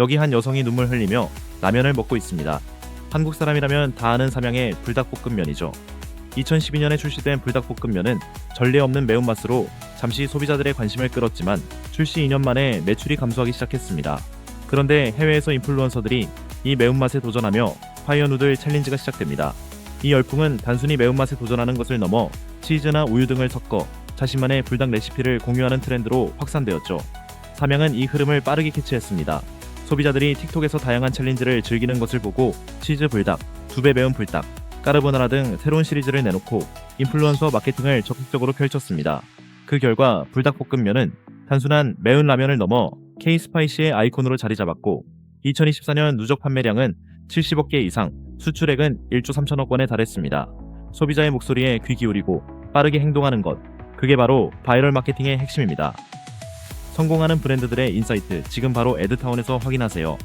여기 한 여성이 눈물 흘리며 라면을 먹고 있습니다. 한국 사람이라면 다 아는 삼양의 불닭볶음면이죠. 2012년에 출시된 불닭볶음면은 전례 없는 매운맛으로 잠시 소비자들의 관심을 끌었지만 출시 2년 만에 매출이 감소하기 시작했습니다. 그런데 해외에서 인플루언서들이 이 매운맛에 도전하며 파이어 누들 챌린지가 시작됩니다. 이 열풍은 단순히 매운맛에 도전하는 것을 넘어 치즈나 우유 등을 섞어 자신만의 불닭 레시피를 공유하는 트렌드로 확산되었죠. 삼양은 이 흐름을 빠르게 캐치했습니다. 소비자들이 틱톡에서 다양한 챌린지를 즐기는 것을 보고 치즈 불닭, 두 배 매운 불닭, 까르보나라 등 새로운 시리즈를 내놓고 인플루언서 마케팅을 적극적으로 펼쳤습니다. 그 결과 불닭볶음면은 단순한 매운 라면을 넘어 K-스파이시의 아이콘으로 자리 잡았고 2024년 누적 판매량은 70억 개 이상, 수출액은 1조 3천억 원에 달했습니다. 소비자의 목소리에 귀 기울이고 빠르게 행동하는 것, 그게 바로 바이럴 마케팅의 핵심입니다. 성공하는 브랜드들의 인사이트 지금 바로 에드타운에서 확인하세요.